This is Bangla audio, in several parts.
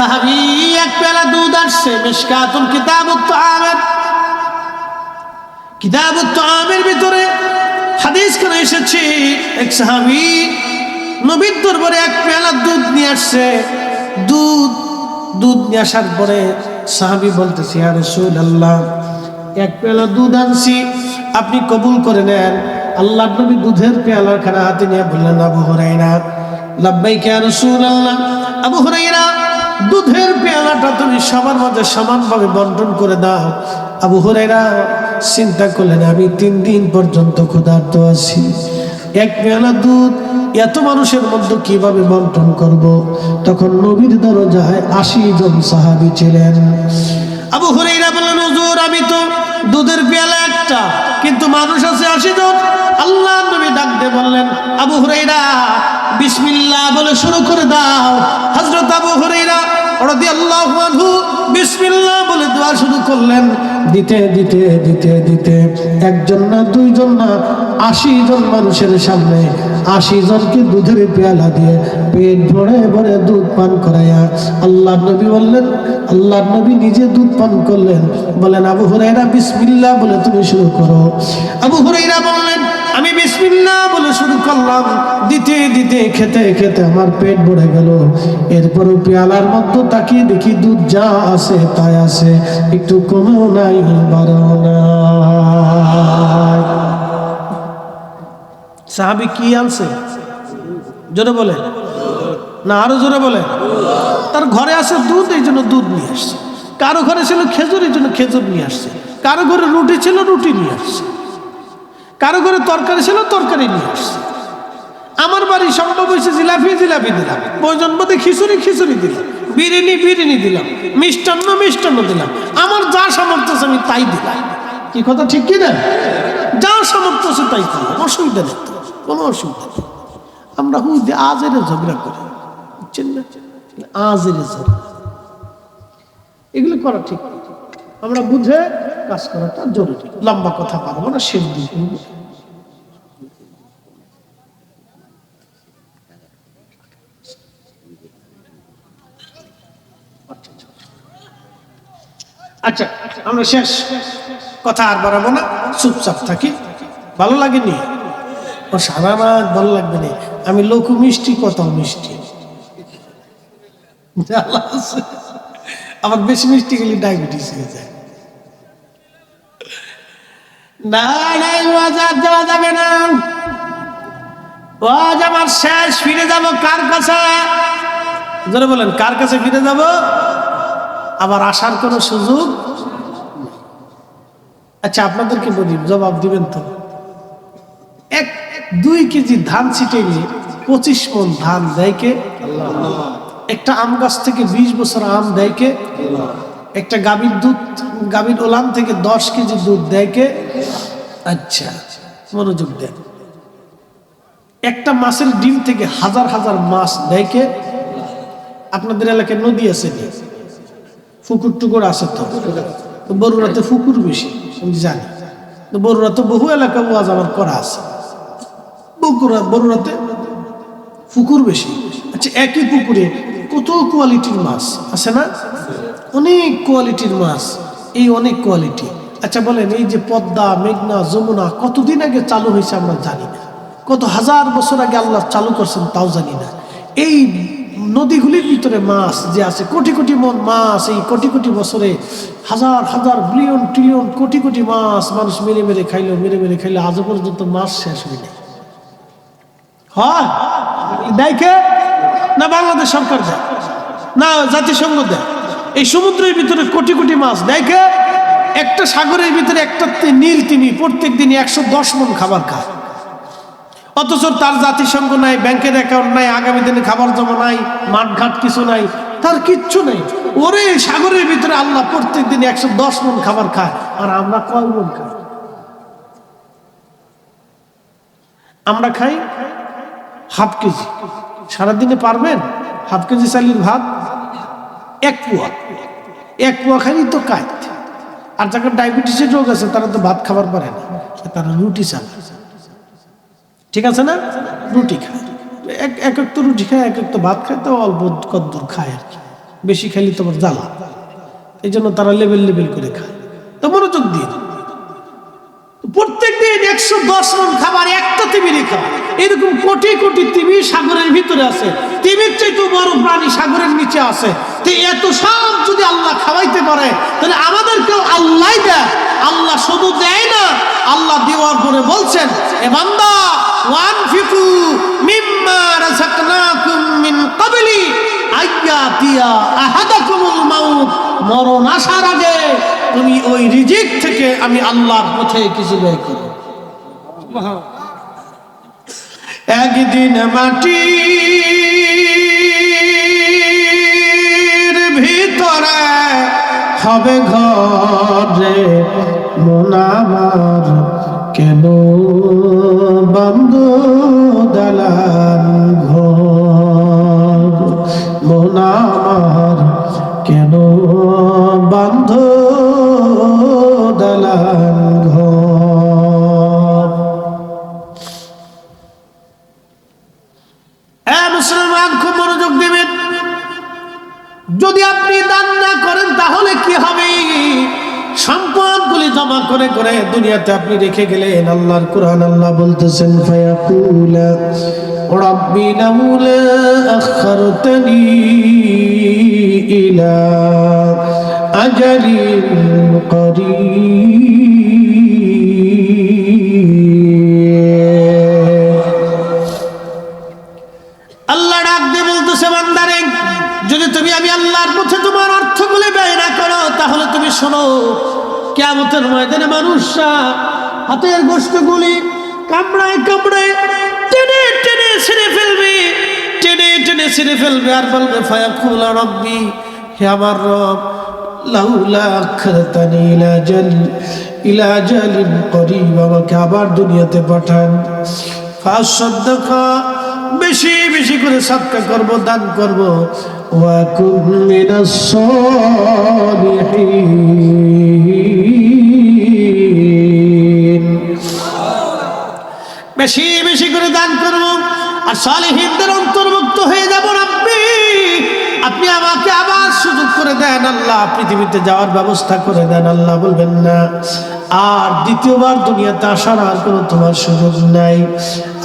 সাহাবি, এক পেলা দুধ আসছে, মিশকাতুল কিতাবুত তাআমের কিতাবুত তাআমের ভিতরে হাদিস করে এসেছে, এক সাহাবি নবীর দরবারে এক পেলা দুধ নিয়ে আসছে। দুধ দুধ নিয়ে আসার পরে সাহাবি বলতেছে, ইয়া রাসূলুল্লাহ, এক পেলা দুধ আনছি, আপনি কবুল করে নেন। আল্লাহ নবী দুধের পেয়ালা খানা হাতে নিয়ে বললেন, আবু হুরাইরা লাব্বাইকা ইয়া আল্লাহ আবু হুরাইরা দুধের পেয়ালাটা তুমি সবার মাঝে সমানভাবে বন্টন করে দাও। আবু হুরাইরা চিন্তা করলেন, আমি তিন দিন পর্যন্ত ক্ষুধার্ত আছি। এক পেয়ালা দুধ এত মানুষের মধ্যে কীভাবে বন্টন করব। তখন নবীর দরজায় আশি জন সাহাবি ছিলেন। আবু হুরাইরা বললেন, হুজুর, আমি তো দুধের পেয়ালা একটা, কিন্তু মানুষ আছে আশি জন। আল্লাহ নবী ডাকতে বললেন, আবু হুরাইরা বিসমিল্লাহ বলে শুরু করে দাও। হযরত আবু আনহু বলে দোয়া শুরু করলেন। দিতে দিতে দিতে দিতে একজন না দুইজন না মানুষের সামনে দুধের পেয়ালা দিয়ে পেট ভরে ভরে দুধ পান করাইয়া আল্লাহ নবী বললেন, আল্লাহ নবী নিজে দুধ পান করলেন। বলেন, আবু হুরাইরা বিসমিল্লাহ বলে তুমি শুরু করো। আবু হুরাইরা বললেন আমি বিসমিল্লাহ বলে শুরু করলাম। দিতে দিতে, খেতে খেতে আমার পেট ভরে গেল। এরপরও পেয়ালার মধ্যে তাকিয়ে দেখি দুধ যা আছে তাই আছে। একটু কমেও নাই, বাড়াও নাই। সাহাবি কি আনছে? জোরে বলে। না, আরও জোরে বলে। তার ঘরে আছে দুধ, এই জন্য দুধ নিয়ে আসছে। কারও ঘরে ছিল খেজুর, এই জন্য খেজুর নিয়ে আসছে। কারও ঘরে রুটি ছিল, রুটি নিয়ে আসছে। কারও ঘরে তরকারি ছিল, তরকারি নিয়ে আসছে। আমার বাড়ি সম্ভব হয়েছে জিলাপি জিলাপি দিলাম। প্রয়োজন বোধে খিচুড়ি খিচুড়ি দিলাম। বিরিয়ানি বিরিয়ানি দিলাম। মিষ্টান্ন মিষ্টান্ন দিলাম। আমার যা সামর্থ্য আছে আমি তাই দিলাম। কি কথা, ঠিক কি না? যা সামর্থ্য আছে তাই করলাম অসুবিধা নেই কোনো অসুবিধা নেই। আমরা হুই দিয়ে আজের ঝগড়া করি। বুঝছেন না? আজের ঝগড়া। এগুলো করা ঠিক। আমরা বুঝে কাজ করাটা জরুরি। লম্বা কথা পারব না দিয়ে আচ্ছা আমরা শেষ। কথা আর বাড়াবো না, চুপচাপ থাকি। ভালো লাগেনি? ও সারা রাত ভালো লাগবে না। আমি লঘু মিষ্টি কত মিষ্টি। আমার বেশি মিষ্টি গেলে ডায়াবেটিস হয়ে যায়। না শেষ, ফিরে যাব কার কাছে? বলেন, কার কাছে ফিরে যাব? আবার আসার কোনো সুযোগ? আচ্ছা আপনাদেরকে বলি, জবাব দিবেন তো? এক, দুই কেজি ধান ছিটে গিয়ে পঁচিশ মন ধান দেয় কে? একটা আম গাছ থেকে বিশ বছর আম দেয় কে? একটা গাভীর দুধ, গাভীর ওলান থেকে দশ কেজি দুধ দেয় কে? আচ্ছা মনোযোগ দেন। একটা মাছের ডিম থেকে হাজার হাজার মাছ দেয় কে? আপনাদের এলাকায় নদী আছে নি? পুকুর টুকুর আছে তো। তো বড়ুরাতে পুকুর বেশি, আমি জানি। তো বড়ুরাতে বহু এলাকা ওয়াজ আমার করা আছে। বগুড়া বড়ুরাতে পুকুর বেশি। আচ্ছা একই পুকুরে কত কোয়ালিটির মাছ? আছে না? অনেক কোয়ালিটির মাছ। এই অনেক কোয়ালিটি। আচ্ছা বলেন, এই যে পদ্মা, মেঘনা, যমুনা, কতদিন আগে চালু হয়েছে আমরা জানি না। কত হাজার বছর আগে আল্লাহ চালু করছেন তাও জানি না। এই নদীগুলির ভিতরে মাছ যে আছে, কোটি কোটি মন মাছ, এই কোটি কোটি বছরে হাজার হাজার বিলিয়ন ট্রিলিয়ন কোটি কোটি মাছ মানুষ মেরে মেরে খাইলো, মেরে মেরে খাইলো আজও পর্যন্ত মাছ শেষ হয়নি। হয়? কে? না বাংলাদেশ সরকার দেয়? না জাতিসংঘ দেয়? এই সমুদ্রের ভিতরে কোটি কোটি মাছ কে? একটা সাগরের ভিতরে একটা নীল তিমি প্রত্যেক দিনই একশো দশ মন খাবার খায়। অথচ তার জাতিসংঘ নাই, ব্যাংকের অ্যাকাউন্ট নাই, আগামী দিনে খাবার জমা নাই, মাঠঘাট কিছু নাই, তার কিচ্ছু নেই। ওরে সাগরের ভিতরে আল্লাহ প্রত্যেক দিন একশো দশ মন খাবার খায়, আর আমরা কয় মন খাই? আমরা খাই হাফ কেজি। সারাদিনে পারবেন? হাফ কেজি চালির ভাত, এক পোয়া। এক পোয়া খাইলেই তো কাজ। আর যাদের ডায়াবেটিসের রোগ আছে, তারা তো ভাত খাবার পারে না। তারা রুটি চালায় ঠিক আছে না? রুটি খায় এক এক এক তো রুটি খায়, এক এক তো ভাত খায় তো অল্প কদ্দুর খায় আর কি। বেশি খাইলে তোমার জ্বালা। এই জন্য তারা লেবেল লেবেল করে খায়। তো মনোযোগ দিয়ে। প্রত্যেক দিন একশো দশ মন খাবার একটা তিমিরই খাবার এরকম কোটি কোটি তিমি সাগরের ভিতরে আছে। তিমির চাইতে বড় প্রাণী সাগরের নিচে আছে। তো এত সব যদি আল্লাহ খাওয়াইতে পারে, তাহলে আমাদেরকেও আল্লাহ দেয়। আল্লাহ শুধু দেয় না, আল্লাহ দেওয়ার পরে বলছেন, এ বান্দা ফিকু মিম্মা রাযাকনাকুম মিন ক্বাবলি আইয়াতিয়া আহাদাকুমুল মাউত। মরণ আসার আগে তুমি ওই রিজিক থেকে আমি আল্লাহর পথে কিছু ব্যয় করো। একদিন মাটি ভিতরে হবে ঘরে মন আমার কেন বন্ধ দালান দুনিয়াতে আপনি রেখে গেলেন, আল্লাহর কোরআন আল্লাহ বলতেছেন, ফায়াকুলা, রাব্বি লাউলা আখরতনি ইলা আজালিন করিব। মানুষরা হাতের গোষ্ঠগুলি কামড়ায় কামড়ায় টেনে টেনে ছিঁড়ে ফেলবে, টেনে টেনে ছিঁড়ে ফেলবে আর বলবে ফায়া খুলা রব্বি, হে আমার রব, লাউলা আখরতানি ইলা জাল, ইলা জালিন করিব, আমাকে আবার দুনিয়াতে পাঠান। ফাসাদ্দাকা, বেশি বেশি করে সৎকা করব, দান করব। ওয়াকুম মিনাস সালিহিনদের অন্তর্ভুক্ত হয়ে যাব আপনি। আপনি আমাকে আবার সুযোগ করে দেন আল্লাহ, পৃথিবীতে যাওয়ার ব্যবস্থা করে দেন আল্লাহ, বলবেন না। আর দ্বিতীয়বার দুনিয়াতে আসার আর কোনো তোমার সুযোগ নাই।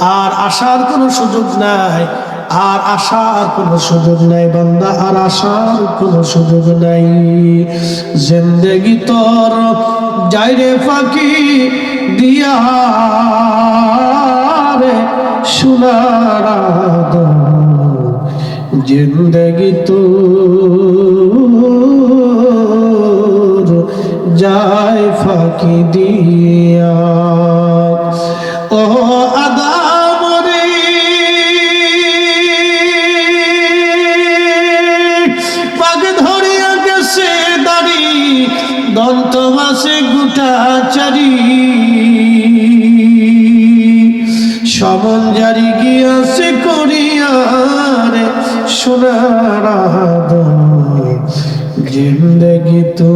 আর আসার কোনো সুযোগ নাই। আর আসার কোনো সুযোগ নাই, বান্দা, আর আসার কোনো সুযোগ নাই। জিন্দেগি তোর যাইরে ফাঁকি দিয়া রে সোনার জিন্দগি তোর যায় ফাঁকি দিয়া। ও আদাম পাগ ধরিয়া গেছে দাড়ি, দন্ত মাসে গুটা চারি। সমন সোনার জিন্দগি তো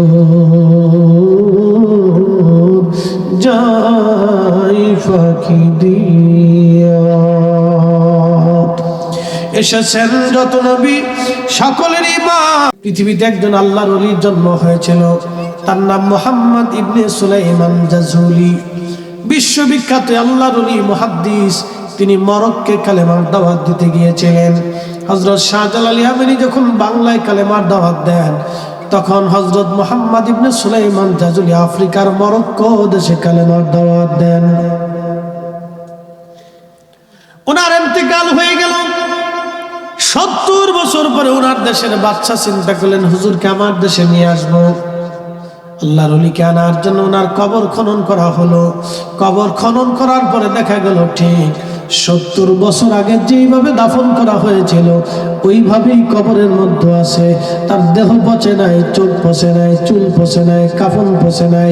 যাই ফাঁকি দিয়া। এসেছেন যত নবী সকলেরই মা পৃথিবীতে একজন আল্লাহর অলির জন্ম হয়েছিল। তার নাম মোহাম্মদ ইবনে সুলাইমান জাজুলি। বিশ্ববিখ্যাত আল্লাহর অলি মুহাদ্দিস, তিনি মরক্কে কালেমার দাওয়াত দিতে গিয়েছিলেন। হজরত শাহজালাল ইয়ামিনী যখন বাংলায় কালেমার দাওয়াত দেন, তখন হজরত মোহাম্মদ ইবনে সুলাইমান জাজুলি আফ্রিকার মরক্কো দেশে কালেমার দাওয়াত দেন। ওনার হয়ে গেল। সত্তর বছর পরে ওনার দেশের বাচ্চা চিন্তা করলেন, হুজুরকে আমার দেশে নিয়ে আসব। আল্লাহর অলিকে আনার জন্য ওনার কবর খনন করা হলো। কবর খনন করার পরে দেখা গেল, ঠিক সত্তর বছর আগে যেইভাবে দাফন করা হয়েছিল, ওইভাবেই কবরের মধ্যে আছে। তার দেহ পচে নাই, চোখ পচে নাই, চুল পচে নাই, কাফন পচে নাই,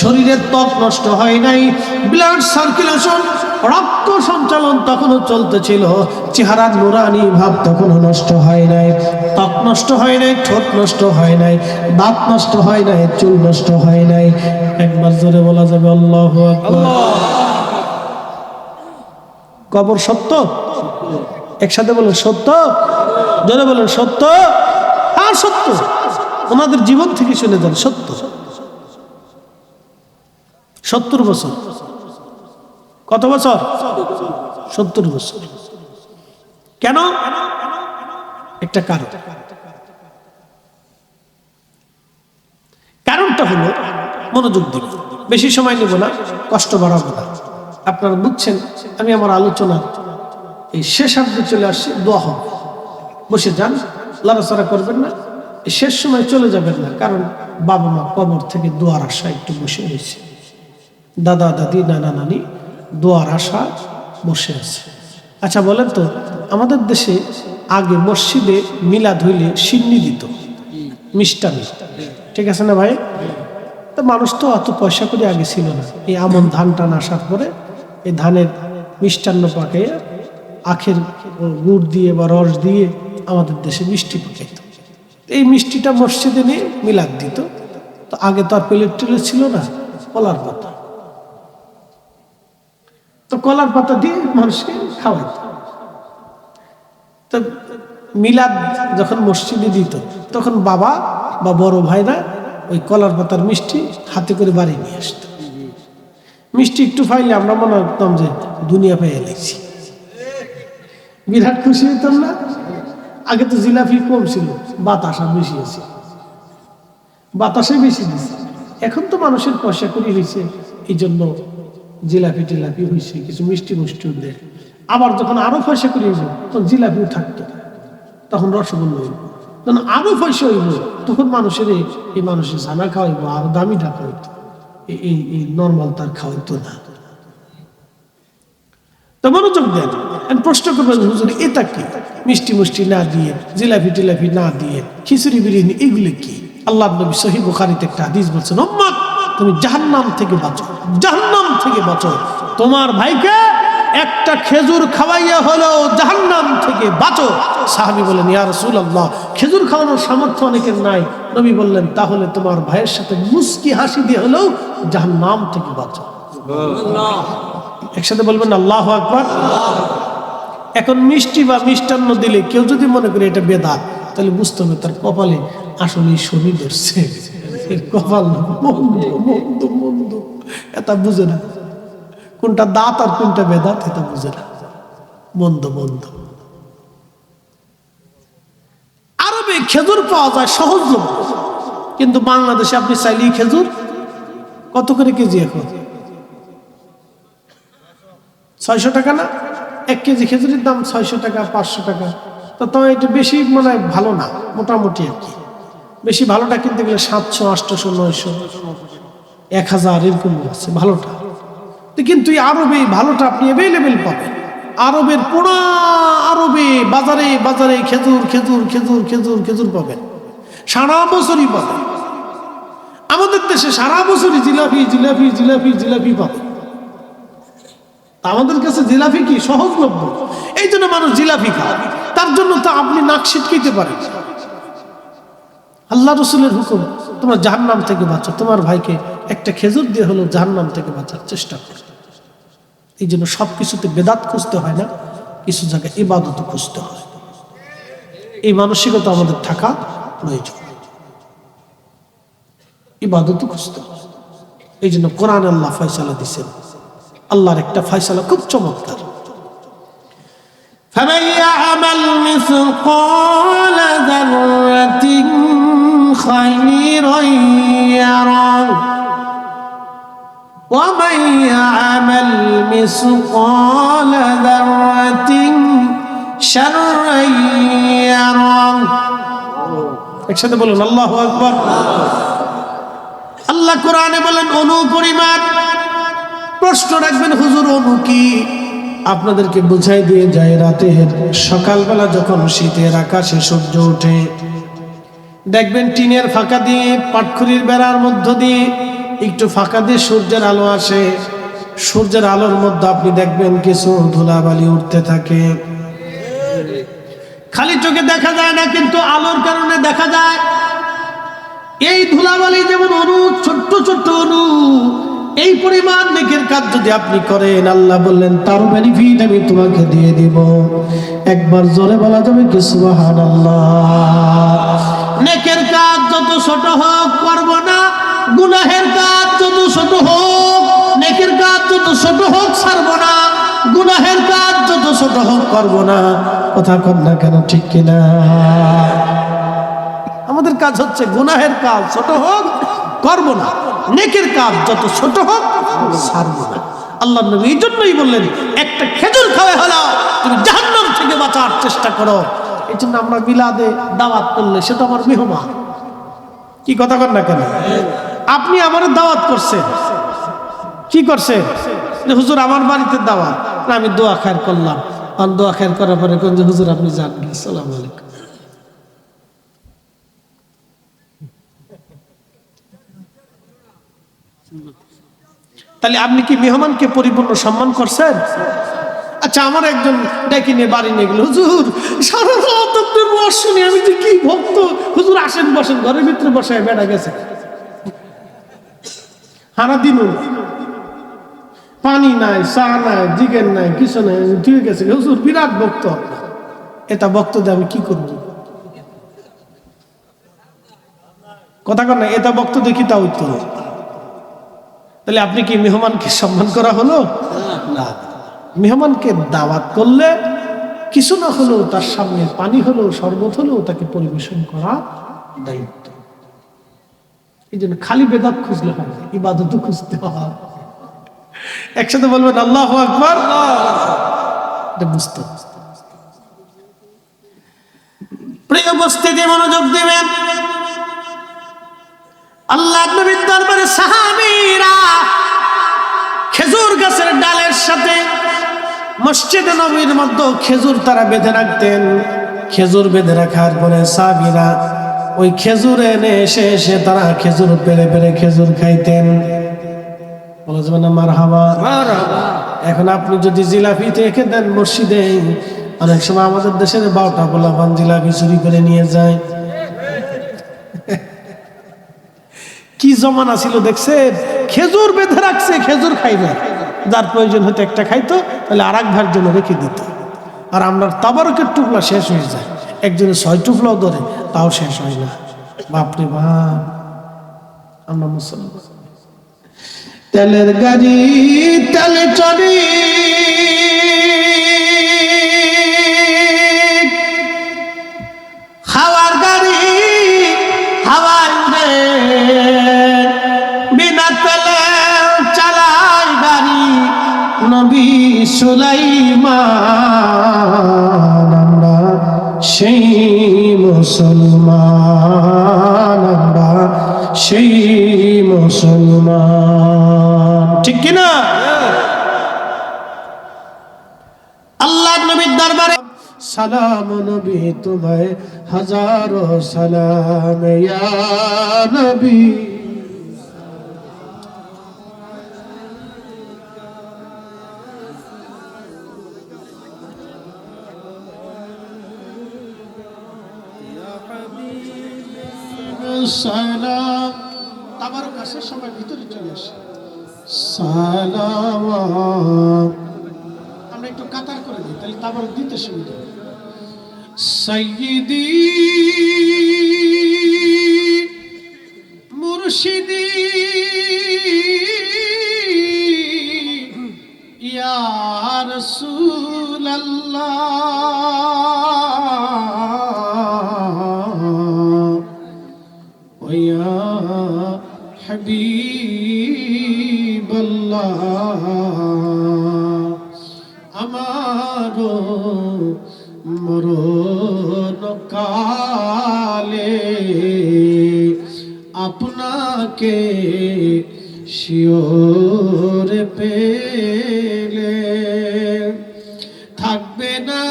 শরীরের ত্বক নষ্ট হয় নাই ব্লাড সার্কুলেশন রক্ত সঞ্চালন তখনও চলতেছিল, চেহারার নুরানি ভাব তখনও নষ্ট হয় নাই, ত্বক নষ্ট হয় নাই, ঠোঁট নষ্ট হয় নাই, দাঁত নষ্ট হয় নাই, চুল নষ্ট হয় নাই। একবার জোরে বলা যাবে, আল্লাহ আল্লাহ কবর সত্য? একসাথে বলেন, সত্য? জোরে বলেন, সত্য? আর সত্য? ওনাদের জীবন থেকে শুনে যান, সত্য। সত্তর বছর। কত বছর? সত্তর বছর। কেন? একটা কারণ। কারণটা হলো মনোযোগ দিন। বেশি সময় নেব না, কষ্ট বাড়াবো না। আপনারা বুঝছেন, আমি আমার আলোচনা এই শেষার্ধে চলে আসছি, দোয়া হবে। বসে যান, লড়াচড়া করবেন না শেষ সময় চলে যাবেন না, কারণ বাবা মা কবর থেকে দোয়ার আশা একটু বসে রয়েছে। দাদা, দাদি, নানা, নানি, দোয়ার আশা বসে আছে। আচ্ছা বলেন তো, আমাদের দেশে আগে মসজিদে মিলাদ হইলে সিন্নি দিত, মিষ্টান্ন। ঠিক আছে না ভাই? তা মানুষ তো অত পয়সা করে আগে ছিল না। এই আমন ধান টান আসার পরে এই ধানের মিষ্টান্ন পাকে আখের গুড় দিয়ে বা রস দিয়ে আমাদের দেশে মিষ্টি পাকাইত। এই মিষ্টিটা মসজিদে নিয়ে মিলাদ দিত। তো আগে তো আর প্লেট টেলে ছিল না, কলার পাতা। তো কলার পাতা দিয়ে মানুষকে খাওয়াইত। তো মিলাদ যখন মসজিদে দিত, তখন বাবা বা বড় ভাইরা ওই কলার পাতার মিষ্টি হাতে করে বাড়ি নিয়ে আসত। মিষ্টি একটু ফাইলে আমরা মনে করতাম যে দুনিয়া পেয়ে এলেছি বিরাট খুশি হইতাম না? আগে তো জিলাপি কম ছিল বাতাসা বেশি আছে বাতাসে বেশি দিছে এখন তো মানুষের পয়সা করি হয়েছে এই জন্য জিলাপি টিলাপি হয়েছে, কিছু মিষ্টি মুষ্টিও দেয় আবার যখন আরও পয়সা করি হইব তখন জিলাপিও থাকতো তখন রসগোল্লা হইব। যখন আরও পয়সা হইব, তখন মানুষের এই মানুষের ছানা খাওয়াইব, আরও দামি টাকা হইতো। এই- নর্মাল তার না। মনোযোগ দেন প্রশ্ন করবেন, হুজুর, এটা কি? মিষ্টি মুষ্টি না দিয়ে, জিলাপি টিলাপি না দিয়ে, খিচুড়ি বিরিয়ানি, এগুলো কি? আল্লাহ নবী সহি বুখারিতে একটা হাদিস বলছেন তুমি জাহান্নাম থেকে বাঁচো, জাহান্নাম থেকে বাঁচো। তোমার ভাইকে একটা খেজুর খাওয়াইয়া হলো জাহান্নাম থেকে বাঁচো। সাহাবি বলেন ইয়া রাসূলুল্লাহ, খেজুর খাওয়ানোর সামর্থ্য অনেকের নাই। নবী বললেন, তাহলে তোমার ভাইয়ের সাথে মুস্কি হাসি দিয়ে হলেও জাহান্নাম থেকে বাঁচো। একসাথে বলবেন, আল্লাহ আকবার। এখন মিষ্টি বা মিষ্টান্ন দিলে কেউ যদি মনে করে এটা বেদা তাহলে বুঝতে হবে তার কপালে আসলে শনি ধরছে কপাল মন্দ মন্দ মন্দ এটা বুঝে না। কোনটা দাঁত আর কোনটা বেদাত, এটা বুঝে না। মন্দ মন্দ। আরবে খেজুর পাওয়া যায় সহজলভ্য কিন্তু বাংলাদেশে আপনি চাইলেই খেজুর, কত করে কেজি এখন? ছয়শো টাকা না? এক কেজি খেজুরের দাম ছয়শো টাকা, পাঁচশো টাকা। তো তো এটা বেশি মানে ভালো না, মোটামুটি আর কি। বেশি ভালোটা কিনতে গেলে সাতশো আটশোশো নয়শো, এক হাজার, এরকম আছে, ভালোটা। কিন্তু আরবে ভালোটা আপনি অ্যাভেলেবেল পাবেন। আরবের পুরা আরবে বাজারে বাজারে খেজুর খেজুর খেজুর খেজুর খেজুর পাবেন। সারা বছরই পাবেন। আমাদের দেশে সারা বছরই জিলাপি জিলাপি জিলাপি জিলাপি পাবেন। আমাদের কাছে জিলাপি কি সহজলভ্য? এই জন্য মানুষ জিলাপি খায়। তার জন্য তো আপনি নাক ছিটকাইতে পারেন। আল্লাহ রসুলের হুকুম, তোমরা জাহান্নাম থেকে বাঁচো তোমার ভাইকে একটা খেজুর দিয়ে হলো জাহান্নাম থেকে বাঁচার চেষ্টা করো। এই জন্য সব কিছুতে বেদাত খুঁজতে হয় না কিছু জায়গায় ইবাদত খুঁজতে হয় এই মানসিকতা আমাদের থাকা প্রয়োজন ইবাদত খুঁজতে হয় এই জন্য কোরআন আল্লাহ ফয়সালা দিচ্ছেন আল্লাহর একটা ফয়সালা খুব চমৎকার فمن يعمل مثقال ذرة خيرا ومن يعمل مثقال ذرة شرا يره একসাথে বলুন আল্লাহ আকবর আল্লাহ কোরআনে বলেন অনু পরিমাণ প্রশ্ন রাখবেন হুজুর অনু কি আপনাদেরকে বুঝাই দিয়ে যায় রাতের সকালবেলা যখন শীতের আকাশে সূর্য ওঠে দেখবেন টিনের ফাঁকা দিয়ে পাটখুরির বেড়ার মধ্য দিয়ে একটু ফাঁকা দিয়ে সূর্যের আলো আসে। সূর্যের আলোর মধ্যে আপনি দেখবেন কিছু ধুলাবালি উঠতে থাকে। খালি চোখে দেখা যায় না, কিন্তু আলোর কারণে দেখা যায়। এই ধুলাবালি যেমন অনু ছোট্ট ছোট্ট অনু এই পরিমাণ নেকের কাজ যদি আপনি করেন, আল্লাহ বললেন, তার বেনিফিট আমি তোমাকে দিয়ে দিব। একবার জোরে বলা যাবে কি সুবাহান আল্লাহ নেকের কাজ যত ছোট হোক করব না। গুনাহের কাজ যত ছোট হোক, নেকের কাজ যত ছোট হোক, ছাড়ব না। গুনাহের কাজ যত ছোট হোক, করব না। কথা কর না কেন, ঠিক কিনা? আমাদের কাজ হচ্ছে গুনাহের কাজ ছোট হোক, করব না। নেকের কাজ যত ছোট হোক, ছাড়ব না। আল্লাহ নবী এই জন্যই বললেন, একটা খেজুর খাওয়া হলো, তুমি জাহান্নাম থেকে বাঁচার চেষ্টা করো। এই জন্য আমরা বিলাদে দাওয়াত করলে সেটা আমার মেহমান। কি কথা কর না কেন? আপনি আমার দাওয়াত করছেন। কি করছে হুজুর, আমার বাড়িতে দাওয়াত। আমি দোয়া খায়ের করলাম। আর দোয়া খায়ের করার পরে কোন হুজুর, আপনি যান। সালাম আলাইকুম। তাহলে আপনি কি মেহমানকে পরিপূর্ণ সম্মান করছেন? আচ্ছা আমার একজন ডেকে নিয়ে বাড়ি নিয়ে গেল, হুজুর, সারা রাত আপনার শুনি আমি যে কি ভক্ত? হুজুর, আসেন, বসেন, ঘরের ভিতরে বসে বেড়া গেছে। হারা দিন পানি নাই চা নাই জিগের নাই কিছু নাই ঠিক গেছে। হুজুর বিরাট ভক্ত। এটা ভক্ত দিয়ে আমি কি করব? কথা কর না এটা ভক্ত দেখি তা উত্তর তাহলে আপনি কি মেহমানকে সম্মান করা হলো? না। মেহমানকে দাওয়াত করলে কিছু না হলেও তার সামনে পানি হলেও শরবত হলেও তাকে পরিবেশন করা দায়িত্ব। এই জন্য খালি বেদাত খুঁজলে হবে ইবাদত খুঁজতে হয়। একসাথে বলবেন, আল্লাহ এটা বুঝতে প্রিয় মনোযোগ দিবেন। আল্লাহ নবীর দরবারে সাহাবীরা খেজুর গাছের ডালের সাথে মসজিদে নবীর মধ্যে খেজুর তারা বেঁধে রাখতেন। খেজুর বেঁধে রাখার পরে সাহাবীরা ওই খেজুর এনে এসে এসে তারা খেজুর পেরে পেরে খেজুর খাইতেন। বলা যাবে না মার হাবা এখন আপনি যদি জিলাপি থেকে দেন মসজিদে অনেক সময় আমাদের দেশের বারোটা গোলাপান জিলাপি চুরি করে নিয়ে যায়। কি জমানা ছিল দেখছে খেজুর বেঁধে রাখছে খেজুর খাইবে যার প্রয়োজন হতো একটা খাইতো তাহলে আর এক ভাইয়ের জন্য রেখে দিত। আর আমরা তাবারকের টুকলা শেষ হয়ে যায়। একজনের ছয় টুকলাও ধরে, তাও শেষ হয় না। বাপরে বাপ, আমরা মুসলমান। তেলের গাড়ি, তেলে চড়ি। হাওয়ার গাড়ি, হাওয়ায় উড়ে। বিনা তেলে চালাই গাড়ি, নবী সুলাইমান। সেই মুসলমান আমরা, সেই মুসলমান। ঠিক কিনা আল্লাহ নবীর দরবারে সালাম, নবী তোমায় হাজারো সালাম নবী। সালাম। আমার কাছে সবাই ভিতরে চলে আসে। সালাম। আমরা একটু কাতার করে দিই, তাহলে তাবার দিতে সুবিধা হবে। আপনাকে শিওর পেলে? থাকবে না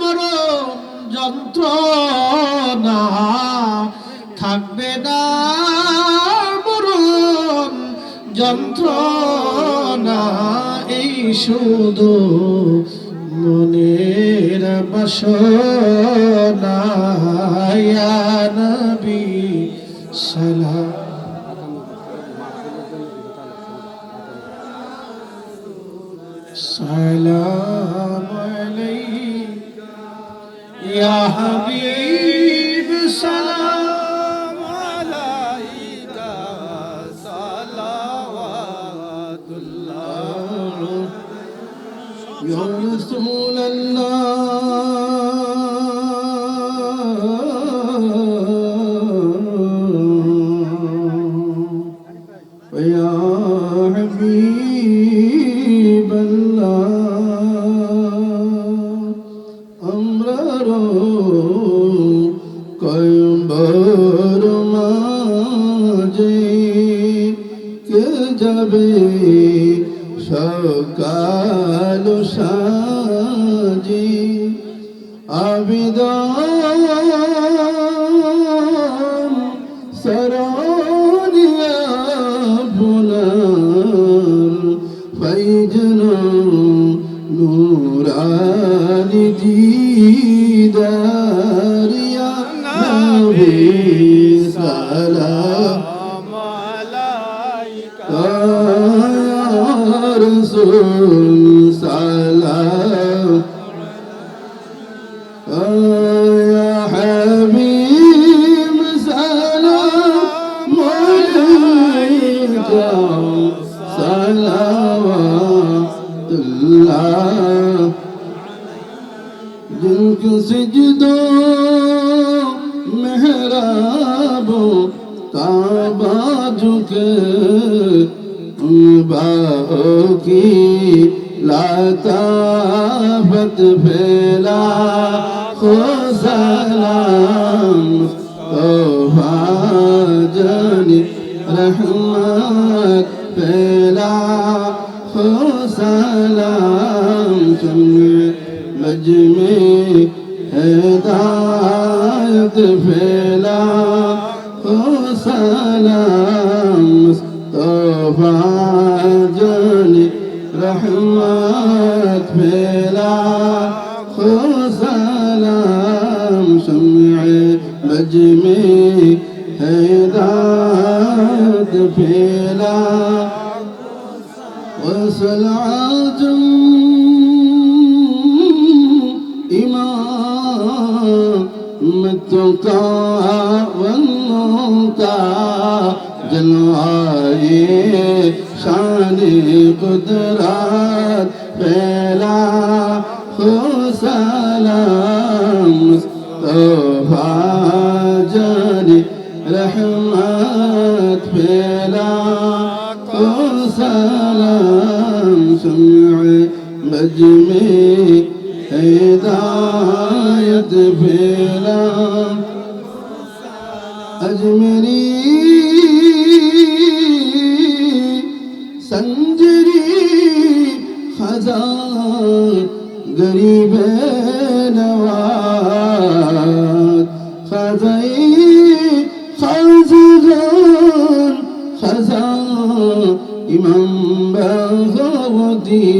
মরণ যন্ত্রণা। থাকবে না মরণ যন্ত্রণা। এই শুধু মনের বাসনা। সালাম। আলাইকা রাসূল সালাম আতাফত ফেলা খোসালাম তোভাজনি রহমত ফেলা খোসালাম তুমি মজমে হেদায়ত ফেলা খোসালাম তোভাজনি محمد بلا خسلام سمعي بجمي هيداد بلا وصل عجم إمام التقى والنقى جلوائي شانی قدرات فیلا سلام مصطفى جاني رحمة فيلا سلام سمعي مجمي هداية فيلا مجري خزان غريب نواد خزي خزان خزان امام بغاودين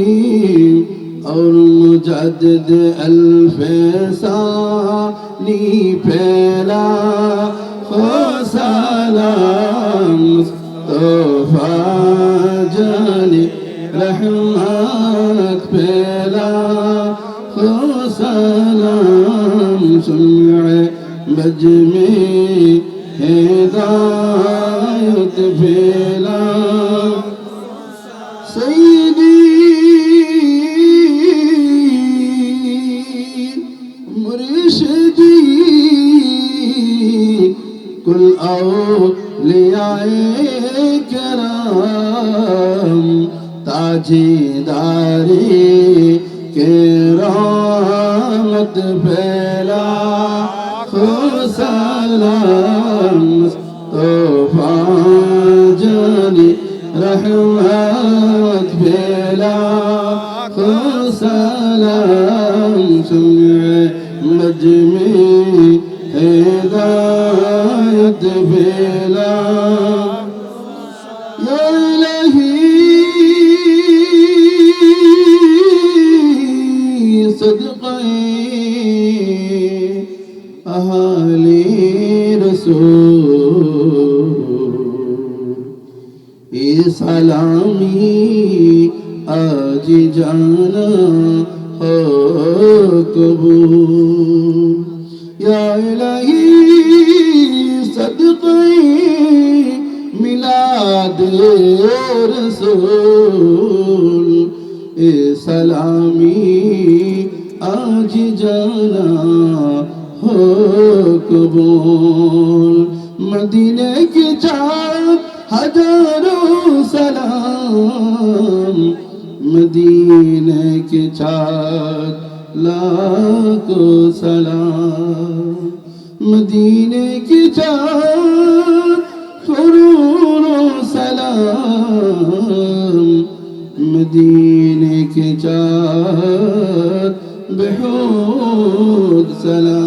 اور مجدد الفسانی پھیلا خو سلام سمع بجميع هداية فيلا سيدي مرشدي كل أولياء كرام تاجدار سلام مصطفى جاني رحمت بلا سلام. سمع مجمي بلا রসুল এ সালামি আজ জানা হোক বল। মদিনে কে চাঁদ হাজারো সালাম, মদিনে কে চাঁদ লাখো সালাম। মদিনে কে চাঁদ مدینے کے چار بہود سلام